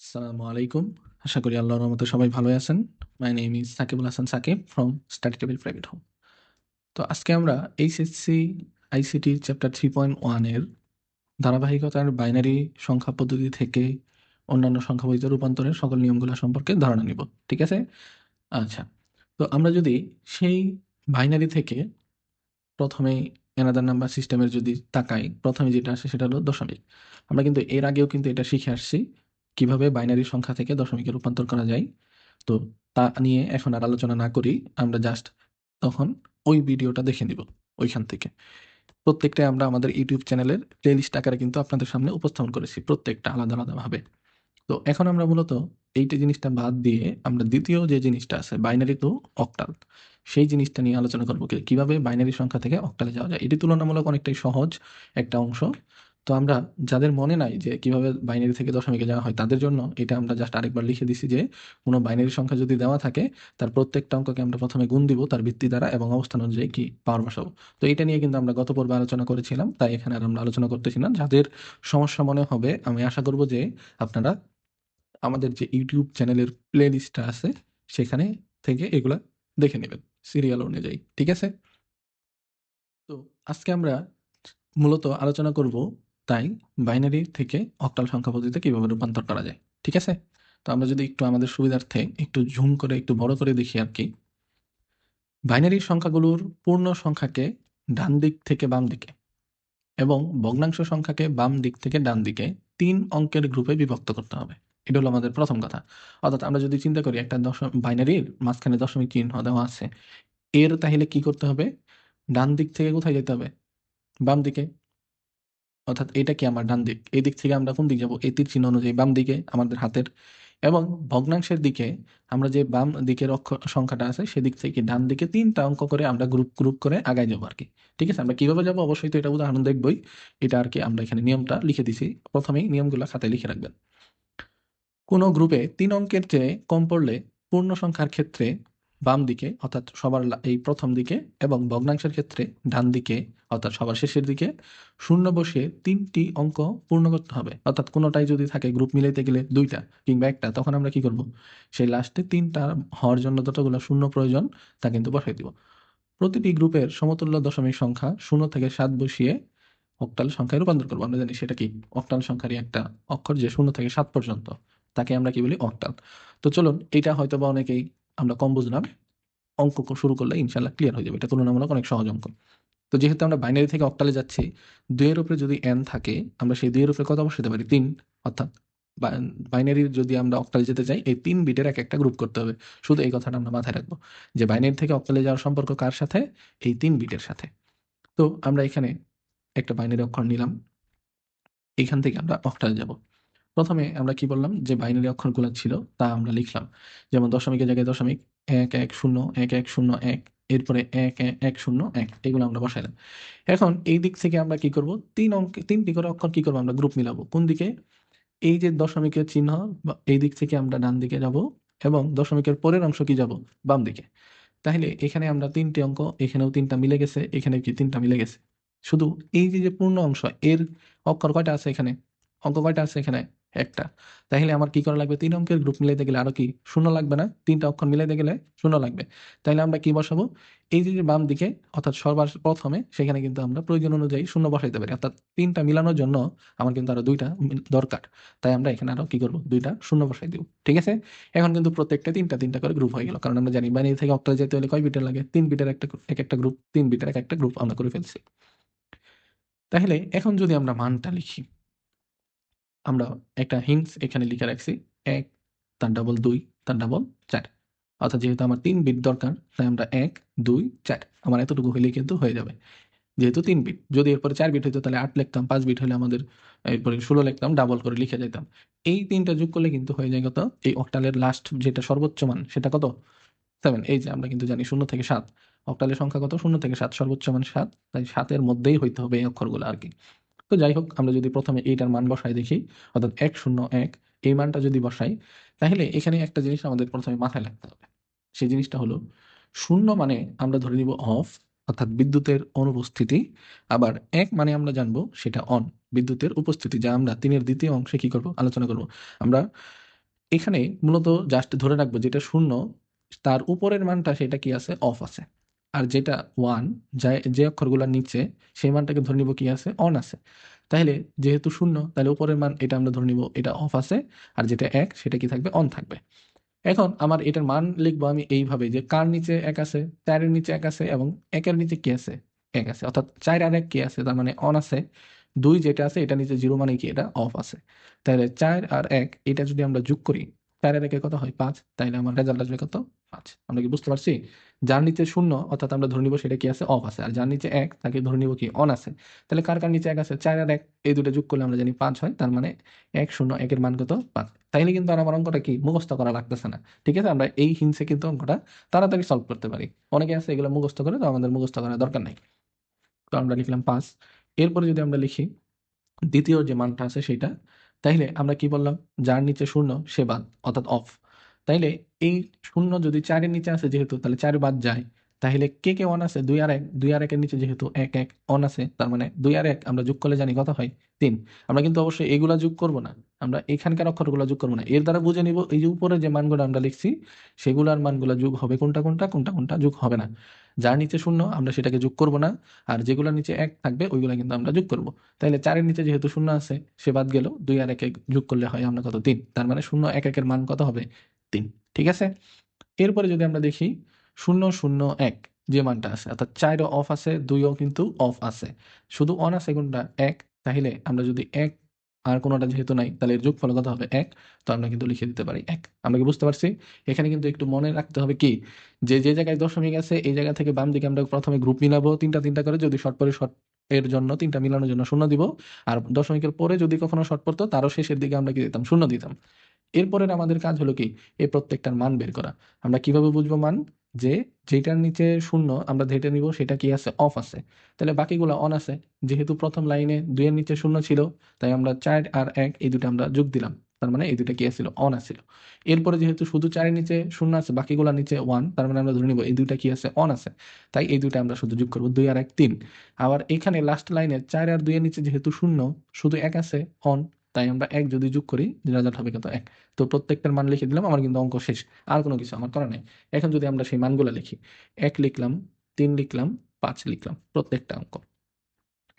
আসসালামু আলাইকুম। আশা করি আল্লাহর রহমতে সবাই ভালোই আছেন। My name is Sakibul Hasan Sakib from study table private home তো আজকে আমরা HSC ICT chapter three point ওয়ানের ধারাবাহিকতার বাইনারি সংখ্যা পদ্ধতি থেকে অন্যান্য সংখ্যা পদ্ধতি রূপান্তরের সকল নিয়মগুলো সম্পর্কে ধারণা নিব, ঠিক আছে? আচ্ছা তো আমরা যদি সেই বাইনারি থেকে প্রথমে এনাদার নাম্বার সিস্টেমের যদি তাকাই, প্রথমে যেটা আসে সেটা হলো দশমিক। আমরা কিন্তু এর আগেও কিন্তু এটা শিখে আসছি। কীভাবে বাইনারি সংখ্যা থেকে দশমিকে রূপান্তর করা যায়। তো তা নিয়ে এখন আর আলোচনা না করি, আমরা জাস্ট তখন ওই ভিডিওটা দেখে নিব ওইখান থেকে। প্রত্যেকটা আমরা আমাদের ইউটিউব চ্যানেলের প্লেলিস্ট আকারে কিন্তু আপনাদের সামনে উপস্থাপন করেছি প্রত্যেকটা আলাদা আলাদাভাবে। তো এখন আমরা মূলত এইটা জিনিসটা বাদ দিয়ে আমরা দ্বিতীয় যে জিনিসটা আছে, বাইনারি তো অক্টাল সেই জিনিসটা নিয়ে আলোচনা করব কীভাবে বাইনারি সংখ্যা থেকে অক্টালে যাওয়া যায়। এটি তুলনামূলক অনেকটাই সহজ একটা অংশ। তো আমরা যাদের মনে নাই যে কীভাবে বাইনারি থেকে দশমিকে যাওয়া হয়, তাদের জন্য এটা আমরা জাস্ট আরেকবার লিখে দিছি যে কোনো বাইনারি সংখ্যা যদি দেওয়া থাকে, তার প্রত্যেকটা অঙ্ককে আমরা প্রথমে গুণ দিব তার ভিত্তি দ্বারা এবং অবস্থান অনুযায়ী কি? পাওয়ার বসাবো। তো এটা নিয়ে কিন্তু আমরা গত পর্বে আলোচনা করেছিলাম, তাই এখানে আর আমরা আলোচনা করতেছি না। যাদের সমস্যা মনে হবে, আমি আশা করব যে আপনারা আমাদের যে ইউটিউব চ্যানেলের প্লে লিস্টটা আছে, সেখানে থেকে এগুলা দেখে নেবেন সিরিয়াল অনুযায়ী। ঠিক আছে? তো আজকে আমরা মূলত আলোচনা করব তাই বাইনারি থেকে অক্টাল সংখ্যা পদ্ধতিতে কীভাবে রূপান্তর করা যায়? ঠিক আছে? তো আমরা যদি একটু আমাদের সুবিধার্থে একটু ঝুম করে, একটু বড় করে দেখি আর কি। বাইনারি সংখ্যাগুলোর পূর্ণ সংখ্যাকে ডান দিক থেকে বাম দিকে এবং ভগ্নাংশ সংখ্যাকে বাম দিক থেকে ডান দিকে তিন অঙ্কের গ্রুপে বিভক্ত করতে হবে। এটা হলো আমাদের প্রথম কথা। অর্থাৎ আমরা যদি চিন্তা করি, একটা দশম বাইনারির মাঝখানে দশমিক চিহ্ন দেওয়া আছে, এর তাহলে কি করতে হবে? ডান দিক থেকে কোথায় যেতে হবে? বাম দিকে। অর্থাৎ এটা কি আমার ডান দিক? এই দিক থেকে আমরা কোন দিক যাব? এই তীর চিহ্ন অনুযায়ী বাম দিকে আমাদের হাতের এবং ভগ্নাংশের দিকে আমরা যে বাম দিকের অক্ষর সংখ্যাটা আছে, সেদিক থেকে ডান দিকে তিনটা অঙ্ক করে আমরা গ্রুপ গ্রুপ করে আগায় যাব আর কি। ঠিক আছে? আমরা কীভাবে যাব? অবশ্যই তো এটা উদাহরণ দেখবই। এটা আর কি আমরা এখানে নিয়মটা লিখে দিছি। প্রথমেই নিয়মগুলো খাতায় লিখে রাখবেন। কোনো গ্রুপে তিন অঙ্কের চেয়ে কম পড়লে পূর্ণ সংখ্যার ক্ষেত্রে বাম দিকে, অর্থাৎ সবার এই প্রথম দিকে এবং ভগ্নাংশের ক্ষেত্রে ডান দিকে, অর্থাৎ সবার শেষের দিকে শূন্য বসিয়ে তিনটি অঙ্ক পূর্ণ করতে হবে। অর্থাৎ কোনোটাই যদি থাকে গ্রুপ মিলাইতে গেলে দুইটা কিংবা একটা, তখন আমরা কি করব? সেই লাস্টে তিনটা হওয়ার জন্য যতগুলো শূন্য প্রয়োজন তা কিন্তু বসাই দিব। প্রতিটি গ্রুপের সমতুল্য দশমিক সংখ্যা শূন্য থেকে সাত বসিয়ে অক্টাল সংখ্যায় রূপান্তর করব। আমরা জানি সেটা কি? অক্টাল সংখ্যারই একটা অক্ষর যে শূন্য থেকে সাত পর্যন্ত, তাকে আমরা কি বলি? অক্টাল তো চলুন এটা হয়তো বা অনেকেই আমরা কম বুঝলাম, অঙ্ক শুরু করলে ইনশাল্লাহ ক্লিয়ার হয়ে যাবে। এটা তুলনামূলক অনেক সহজ অঙ্ক। তো যেহেতু আমরা বাইনারি থেকে অক্টালে যাচ্ছি, দুইয়ের উপরে যদি এন থাকে, আমরা সেই দুইয়ের উপরে কত বসাতে পারি? তিন, অর্থাৎ বাইনারির যদি আমরা অক্টালে যেতে চাই, এই তিন বিটের এক একটা গ্রুপ করতে হবে। শুধু এই কথাটা আমরা মাথায় রাখব যে বাইনারি থেকে অক্টালে যাওয়ার সম্পর্ক কার সাথে? এই তিন বিটের সাথে। তো আমরা এখানে একটা বাইনারি অক্ষর নিলাম। এখান থেকে আমরা অক্টালে যাব। প্রথমে আমরা কি বললাম? যে বাইনারি অক্ষরগুলো ছিল, তা আমরা লিখলাম। যেমন দশমিকের জায়গায় দশমিক, এক এক, শূন্য, এক এক, শূন্য, এক, এরপরে এক এক শূন্য, এক, এগুলো আমরা বসাইলাম। এখন এই দিক থেকে আমরা কি করব? তিন অঙ্ক, তিনটি করে অক্ষর কি করব আমরা? গ্রুপ মিলাবো। কোন দিকে? এই যে দশমিকের চিহ্ন এই দিক থেকে আমরা ডান দিকে যাব এবং দশমিকের পরের অংশ কি যাব? বাম দিকে। তাহলে এখানে আমরা তিনটি অঙ্ক, এখানেও তিনটা মিলে গেছে এখানে কি তিনটা মিলে গেছে? শুধু এই যে যে পূর্ণ অংশ, এর অক্ষর কয়টা আছে এখানে? অঙ্ক কয়টা আছে এখানে? একটা। তাহলে আমার কি করা লাগবে? তিন অঙ্কের গ্রুপ মিলাইতে গেলে আরও কি? শূন্য লাগবে না? তিনটা অক্ষর মিলাইতে গেলে শূন্য লাগবে। তাহলে আমরা কি বসাবো? এই যে বাম দিকে, অর্থাৎ সর্বার প্রথমে, সেখানে কিন্তু আমরা প্রয়োজন অনুযায়ী শূন্য বসাইতে পারি। অর্থাৎ তিনটা মিলানোর জন্য আমার কিন্তু আরও দুইটা দরকার। তাই আমরা এখানে আরও কি করব? দুইটা শূন্য বসাই দিব। ঠিক আছে? এখন কিন্তু প্রত্যেকটা তিনটা তিনটা করে গ্রুপ হয়ে গেল। কারণ আমরা জানি বাইনারি থেকে অক্টালে যেতে হলে কয় বিটের লাগে? তিন বিটের একটা এক একটা গ্রুপ তিন বিটের এক একটা গ্রুপ আমরা করে ফেলছি। তাহলে এখন যদি আমরা মানটা লিখি আমরা একটা হিংস এখানে লিখে রাখছি। এক, তার ডাবল দুই, তার ডাবল চার। অর্থাৎ যেহেতু আমার তিন বিট দরকার, তাই আমরা এক, দুই, চার। আমার এতটুকু হলেই কিন্তু হয়ে যাবে। যেহেতু তিন বিট যদি এরপরে চার বিট হতো তাহলে আট লিখতাম, পাঁচ বিট হলে আমাদের এরপরে ষোলো লিখতাম ডাবল করে লিখে যেতাম এই তিনটা যোগ করলে কিন্তু হয়ে যায় কত? এই অক্টালের লাস্ট যেটা সর্বোচ্চ মান, সেটা কত? সেভেন এই যে আমরা কিন্তু জানি শূন্য থেকে সাত। অক্টালের সংখ্যা কত? শূন্য থেকে সাত। সর্বোচ্চ মান সাত। তাই সাতের মধ্যেই হইতে হবে এই অক্ষরগুলো আর কি। তো যাই হোক, আমরা যদি প্রথমে এইটার মান বসাই দেখি, অর্থাৎ এক শূন্য এক, এই মানটা যদি বসাই, তাহলে এখানে একটা জিনিস আমাদের প্রথমে মাথায় রাখতে হবে। সেই জিনিসটা হলো, শূন্য মানে আমরা ধরে নিব অফ অর্থাৎ বিদ্যুতের অনুপস্থিতি, আবার এক মানে আমরা জানব সেটা অন বিদ্যুতের উপস্থিতি, যা আমরা তিনের দ্বিতীয় অংশে কি করব? আলোচনা করব। আমরা এখানে মূলত জাস্ট ধরে রাখব যেটা শূন্য, তার উপরের মানটা সেটা কি আছে? অফ আছে। আর যেটা ওয়ান যা যে অক্ষরগুলোর নিচে, সেই মানটাকে ধরে নিব কি আছে? অন আছে। তাহলে যেহেতু শূন্য, তাহলে উপরের মান এটা আমরা ধরে নিব, এটা অফ আছে। আর যেটা এক, সেটা কি থাকবে? অন থাকবে। এখন আমার এটার মান লিখব আমি এইভাবে যে কার নিচে এক আছে, চারের নিচে এক আছে এবং একের নিচে কি আছে? এক আছে। অর্থাৎ চার আর এক কি আছে? তার মানে অন আছে। দুই যেটা আছে, এটা নিচে জিরো মানে কি? এটা অফ আছে। তাহলে চার আর এক, এটা যদি আমরা যোগ করি, চার আর একে কত হয়? পাঁচ। তাহলে আমার রেজাল্ট আসবে কত? পাঁচ। আমরা কি বুঝতে পারছি? যার নিচে শূন্য, অর্থাৎ আমরা ধরে নিব সেটা কি আছে? অফ আছে। আর যার নিচে এক, তাকে ধরে নিব কি? অন আছে। তাহলে কার কার নিচে এক আছে? চার আর এক। এই দুটো যোগ করলে আমরা জানি পাঁচ হয়। তার মানে এক শূন্য, একের মান কত? পাঁচ। তাইলে কিন্তু আর আমার অঙ্কটা কি? মুখস্থ করা লাগতেছে না। ঠিক আছে? আমরা এই হিংসে কিন্তু অঙ্কটা তাড়াতাড়ি সলভ করতে পারি। অনেকে আছে এগুলো মুখস্থ করে, তো আমাদের মুখস্থ করার দরকার নেই। তো আমরা লিখলাম পাঁচ। এরপরে যদি আমরা লিখি, দ্বিতীয় যে মানটা আছে সেটা, তাইলে আমরা কি বললাম? যার নিচে শূন্য, সে বাদ, অর্থাৎ অফ তাইলে এই শূন্য যদি চারের নিচে আছে যেহেতু, তাহলে চার বাদ যায়। তাহলে কে কে অন আছে? দুই আর এক। দুই আর একের নিচে যেহেতু এক এক অন আছে, তার মানে দুই আর এক আমরা যোগ করলে জানি কত হয়? তিন। আমরা কিন্তু অবশ্যই এগুলা যোগ করব না। আমরা এখানকার অক্ষরগুলো যোগ করব না। এর দ্বারা বুঝে নিব এই যে উপরে যে মানগুলো আমরা লিখছি, সেগুলার মানগুলো যোগ হবে কোনটা কোনটা কোনটা কোনটা যোগ হবে না। যার নিচে শূন্য আমরা সেটাকে যোগ করব না। আর যেগুলোর নিচে এক থাকবে, ওইগুলো কিন্তু আমরা যোগ করব। তাহলে চারের নিচে যেহেতু শূন্য আছে, সে বাদ গেল। দুই আর এক যোগ করলে হয় আমরা কত? তিন। তার মানে শূন্য এক একের মান কত হবে? তিন, ঠিক আছে? এরপরে যদি আমরা দেখি, শূন্য শূন্য, এক, যে মানটা আছে, অর্থাৎ চারও অফ আছে, দুইও কিন্তু অফ আছে। শুধু অন আছে কোনটা? এক। তাহলে আমরা যদি এক আর কোনোটা যেহেতু নাই, তাহলে এর যোগফল কত হবে? এক। তো আমরা কিন্তু লিখে দিতে পারি এক। আমরা কি বুঝতে পারছি? এখানে কিন্তু একটু মনে রাখতে হবে কি? যে যে জায়গায় দশমিক আছে, এই জায়গা থেকে বাম দিকে আমরা প্রথমে গ্রুপ মিলাবো, তিনটা তিনটা করে, যদি শর্ট পরে শর্ট এর জন্য তিনটা মিলানোর জন্য শূন্য দিব। আর দশমিকের পরে যদি কখনো শর্ট পড়তো, তারও শেষের দিকে আমরা কি দিতাম? শূন্য দিতাম। এরপরের আমাদের কাজ হলো কি? এই প্রত্যেকটার মান বের করা। আমরা কীভাবে বুঝব মান? যে যেটার নিচে শূন্য আমরা ধেটে নিব সেটা কি আছে? অফ আছে। তাহলে বাকিগুলো অন আছে। যেহেতু প্রথম লাইনে দুইয়ের নিচে শূন্য ছিল, তাই আমরা চার আর এক এই দুটো আমরা যোগ দিলাম। তার মানে এই দুটো কি আছিল? অন আছিল। এরপরে যেহেতু শুধু চারের নিচে শূন্য আছে বাকিগুলোর নিচে ওয়ান তার মানে আমরা ধরে নিব এই দুইটা কি আছে? অন আছে। তাই এই দুইটা আমরা শুধু যোগ করব দুই আর এক তিন। আবার এখানে লাস্ট লাইনে চার আর দুইয়ের নিচে যেহেতু শূন্য, শুধু এক আছে অন তাই আমরা এক যদি যোগ করি রেজাল্ট হবে কত এক। তো প্রত্যেকটার মান লিখে দিলাম, আমার কিন্তু অঙ্ক শেষ। আর কোনো কিছু আমার করা নেই। এখন যদি আমরা সেই মানগুলো লিখি, এক লিখলাম, তিন লিখলাম, পাঁচ লিখলাম, প্রত্যেকটা অঙ্ক।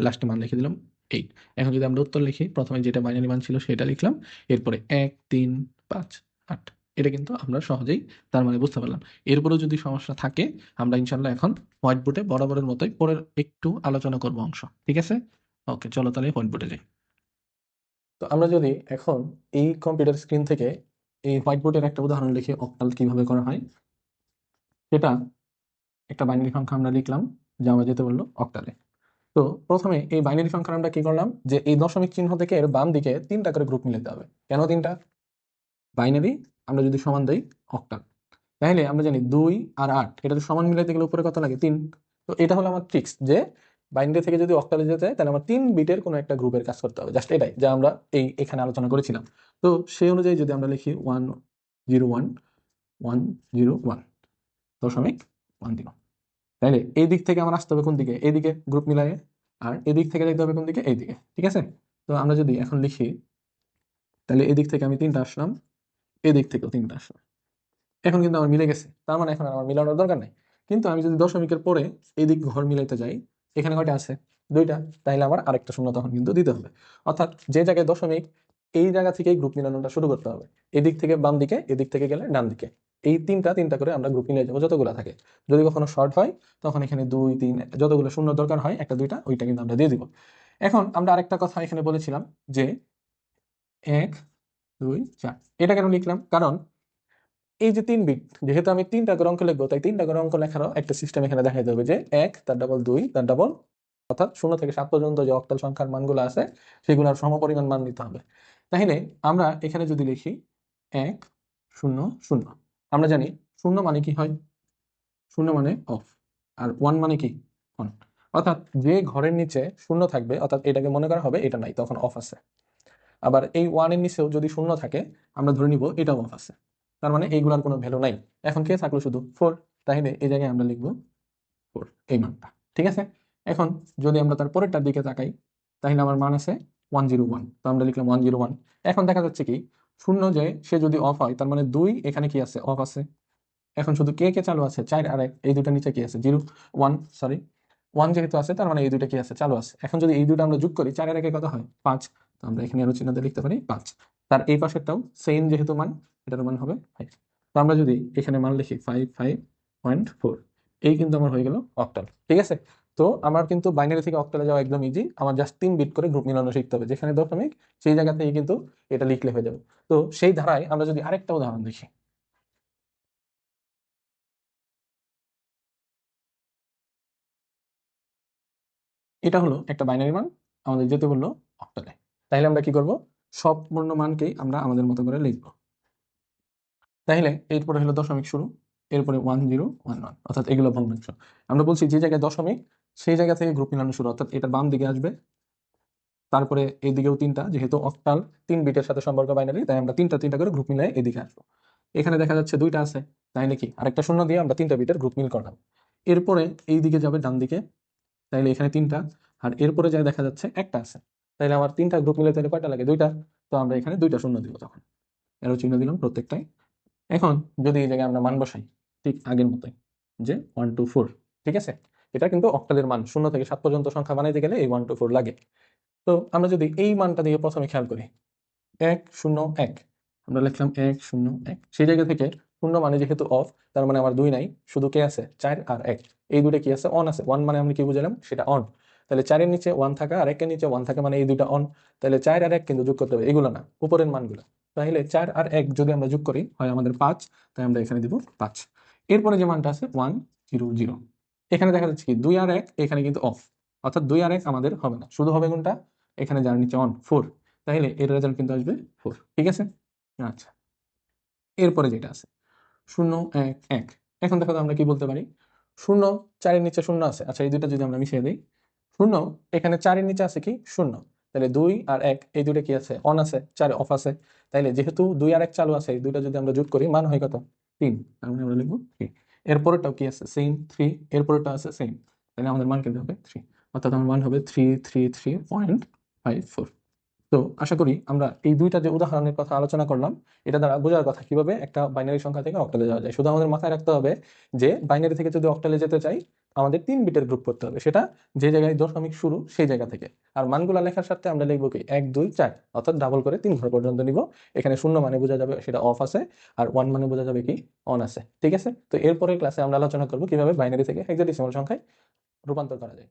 লাস্টে মান লিখে দিলাম এইট এখন যদি আমরা উত্তর লিখি, প্রথমে যেটা বাইনারি মান ছিল সেটা লিখলাম, এরপরে এক, তিন, পাঁচ, আট। এটা কিন্তু আমরা সহজেই তার মানে বুঝতে পারলাম। এরপরেও যদি সমস্যা থাকে, আমরা ইনশাল্লাহ এখন হোয়াইট বোর্ডে বরাবরের মতোই পরের একটু আলোচনা করব অংশ। ঠিক আছে? ওকে চলো তাহলে হোয়াইট বোর্ডে যাই। তো আমরা যদি এখন এই কম্পিউটার স্ক্রিন থেকে এই হোয়াইট বোর্ডের একটা উদাহরণ লিখে অক্টাল কীভাবে করা হয়, সেটা একটা বাইনারি সংখ্যা আমরা লিখলাম, যা আমরা যেতে বলল অক্টালে তো প্রথমে এই বাইনারি সংখ্যা আমরা কি করলাম? যে এই দশমিক চিহ্ন থেকে এর বাম দিকে তিনটা করে গ্রুপ মিলাতে হবে। কেন তিনটা? বাইনারি আমরা যদি সমান দেই অক্টাল তাহলে আমরা জানি দুই আর আট, এটা তো সমান মিলাইতে গেলে উপরে কত লাগে? তিন। তো এটা হলো আমার ট্রিক্স যে বাইনারি থেকে যদি অক্টালে যেতে চাই তাহলে আমার তিন বিটের কোনো একটা গ্রুপের কাজ করতে হবে। জাস্ট এটাই, যা আমরা এই এখানে আলোচনা করেছিলাম। তো সেই অনুযায়ী যদি আমরা লিখি one zero one one zero one দশমিক ওয়ান জিরো তাইলে এই দিক থেকে আমার আসতে হবে কোন দিকে? এইদিকে গ্রুপ মিলায়ে, আর এদিক থেকে যেতে হবে কোন দিকে? এইদিকে, ঠিক আছে? তো আমরা যদি এখন লিখি, তাহলে এদিক থেকে আমি তিনটা আসলাম, এদিক থেকেও তিনটা আসলাম। এখন কিন্তু আমার মিলে গেছে, তার মানে এখন আর আমার মিলানোর দরকার নেই। কিন্তু আমি যদি দশমিকের পরে এদিক ঘর মিলাইতে যাই এখানে কয়টা আছে? দুইটা। তাহলে আমার আরেকটা শূন্য তখন কিন্তু দিতে হবে। অর্থাৎ যে জায়গায় দশমিক, এই জায়গা থেকেই গ্রুপ মিলানোটা শুরু করতে হবে। এদিক থেকে বাম দিকে, এদিক থেকে গেলে ডান দিকে। এই তিনটা তিনটা করে আমরা গ্রুপ মিলিয়ে যাব যতগুলো থাকে। যদি কখনো শর্ট হয়, তখন এখানে দুই, তিন যতগুলো শূন্য দরকার হয়, একটা, দুইটা, ওইটা কিন্তু আমরা দিয়ে দিব। এখন আমরা আরেকটা কথা এখানে বলেছিলাম যে এক, দুই, চার। এটা কেন লিখলাম? কারণ এই যে তিন বিট, যেহেতু আমি তিনটা করে অঙ্ক লিখব, তাই তিনটা করে অঙ্ক লেখারও একটা সিস্টেম এখানে দেখা যাবে যে এক, তার ডাবল দুই, তার ডাবল অর্থাৎ শূন্য থেকে সাত পর্যন্ত যে অক্টাল সংখ্যার মানগুলো আছে, সেগুলোর সমপরিমাণ মান নিতে হবে। তাহলে আমরা এখানে যদি লিখি এক, শূন্য শূন্য, আমরা জানি শূন্য মানে কি হয়? শূন্য মানে অফ আর ওয়ান মানে কি? অন অর্থাৎ যে ঘরের নিচে শূন্য থাকবে, অর্থাৎ এটাকে মনে করা হবে এটা নাই, তখন অফ আছে। আবার এই ওয়ানের নিচেও যদি শূন্য থাকে, আমরা ধরে নিব এটাও অফ আছে। তার মানে এইগুলার কোনো ভ্যালু নাই। এখন কে থাকল শুধু? ফোর তাহলে এই জায়গায় আমরা লিখব ফোর এই মানটা। ঠিক আছে? এখন যদি আমরা তার পরেরটার দিকে তাকাই, তাহলে আমার মান আছে ওয়ান জিরো ওয়ান তো আমরা লিখলাম ওয়ান জিরো ওয়ান এখন দেখা যাচ্ছে কি, শূন্য যে সে যদি অফ হয়, তার মানে দুই এখানে কি আছে? অফ আছে। এখন শুধু কে কে চালু আছে? চার আর এক। এই দুটো নিচে কি আছে? জিরো ওয়ান সরি ওয়ান যেহেতু আছে, তার মানে এই দুটা কি আছে? চালু আছে। এখন যদি এই দুটো আমরা যোগ করি, চার আর একে কত হয়? পাঁচ। তো আমরা এখানে আরও চিহ্ন দিয়ে লিখতে পারি পাঁচ। তার এই পাশেরটাও সেম যেহেতু মান এটার মান হবে ফাইভ তো আমরা যদি এখানে মান লিখি ফাইভ ফাইভ পয়েন্ট ফোর এই কিন্তু আমার হয়ে গেল অক্টাল ঠিক আছে? তো আমার কিন্তু বাইনারি থেকে অক্টালে যাওয়া একদম ইজি আমার জাস্ট তিন বিট করে গ্রুপ মিলানো শিখতে হবে, যেখানে দশমিক সেই জায়গা থেকে কিন্তু এটা লিখলে হয়ে যাবে। তো সেই ধারায় আমরা যদি আরেকটা উদাহরণ দেখি। এটা হলো একটা বাইনারি মান, আমাদের যেতে বলল অক্টালে তাহলে আমরা কি করব? সব পূর্ণ মানকেই আমরা আমাদের মতো করে লিখব। তাহলে এরপরে হলো দশমিক শুরু, এরপরে ওয়ান জিরো ওয়ান ওয়ান অর্থাৎ এগুলো ভগ্নাংশ আমরা বলছি যে জায়গায় দশমিক, সেই জায়গা থেকে গ্রুপ মিলানো শুরু। অর্থাৎ এটা বাম দিকে আসবে। তারপরে এই দিকেও তিনটা, যেহেতু অক্টাল তিন বিটের সাথে সম্পর্ক বাইনারি তাই আমরা তিনটা তিনটা করে গ্রুপ মিলাই এদিকে আসব। এখানে দেখা যাচ্ছে দুইটা আছে, তাইলে কি? আরেকটা শূন্য দিয়ে আমরা তিনটা বিটের গ্রুপ মিল করলাম। এরপরে এই দিকে যাবে ডান দিকে, তাইলে এখানে তিনটা। আর এরপরে যা দেখা যাচ্ছে, একটা আছে। তাইলে আমার তিনটা গ্রুপ মিলে তাহলে কয়টা লাগে? দুইটা। তো আমরা এখানে দুইটা শূন্য দিব তখন। এরও চিহ্ন দিলাম প্রত্যেকটাই এখন যদি এই জায়গায় আমরা মান বসাই, ঠিক আগের মতোই, যে ওয়ান টু ফোর ঠিক আছে? এটা কিন্তু অক্টালের মান, শূন্য থেকে সাত পর্যন্ত সংখ্যা বানাইতে গেলে এই ওয়ান টু ফোর লাগে। তো আমরা যদি এই মানটা দিয়ে প্রথমে খেয়াল করি, এক, শূন্য, এক, আমরা লিখলাম এক, শূন্য, এক। সেই জায়গা থেকে শূন্য মানে যেহেতু অফ তার মানে আমার দুই নাই, শুধু কে আছে? চার আর এক। এই দুটো কি আছে? অন আছে। ওয়ান মানে আমরা কি বুঝলাম? সেটা অন তাহলে চারের নিচে ওয়ান থাকা আর একের নিচে ওয়ান থাকা মানে এই দুইটা অন তাহলে চার আর এক কিন্তু যোগ করতে হবে। এগুলো না, উপরের মানগুলো। তাহলে চার আর এক যদি আমরা যোগ করি, হয় আমাদের পাঁচ, তাই আমরা এখানে দিব পাঁচ। এরপরে যে মানটা আছে ওয়ান জিরো জিরো এখানে দেখা যাচ্ছে কি, দুই আর এক, এখানে কিন্তু অফ অর্থাৎ দুই আর এক আমাদের হবে না। শুধু হবে কোনটা? এখানে যার নিচে অন ফোর তাহলে এর রেজাল্ট কিন্তু আসবে ফোর ঠিক আছে? আচ্ছা। এরপরে যেটা আছে, শূন্য, এক এক। এখন দেখো আমরা কি বলতে পারি? শূন্য, চারের নিচে শূন্য আছে। আচ্ছা এই দুইটা যদি আমরা মিশিয়ে দিই, শূন্য, এখানে চারের নিচে আছে কি? শূন্য। তাহলে দুই আর এক, এই দুইটা কি আছে? অন আছে, চার অফ আছে। তাইলে যেহেতু দুই আর এক চালু আছে, এই দুইটা যদি আমরা যোগ করি, মান হয় কত? তিন। তার মানে আমরা লিখব থ্রি এরপরেটাও কি আছে? সেম থ্রি এরপরেটা আছে সেম তাহলে আমাদের মান কিন্তু হবে থ্রি অর্থাৎ আমার মান হবে three three three point five four তো আশা করি আমরা এই দুইটা যে উদাহরণের কথা আলোচনা করলাম, এটা দ্বারা বোঝার কথা কীভাবে একটা বাইনারি সংখ্যা থেকে অক্টালে যাওয়া যায়। শুধু আমাদের মাথায় রাখতে হবে যে বাইনারি থেকে যদি অক্টালে যেতে চাই, আমাদের তিন বিটের গ্রুপ করতে হবে। সেটা যে জায়গায় দশমিক শুরু, সেই জায়গা থেকে। আর মানগুলা লেখার সাথে আমরা লিখব কি? এক, দুই, চার। অর্থাৎ ডাবল করে তিন ঘর পর্যন্ত নিব। এখানে শূন্য মানে বোঝা যাবে সেটা অফ আছে, আর ওয়ান মানে বোঝা যাবে কি? অন আছে। ঠিক আছে? তো এরপরে ক্লাসে আমরা আলোচনা করব কীভাবে বাইনারি থেকে হেক্সাডেসিমাল সংখ্যায় রূপান্তর করা যায়।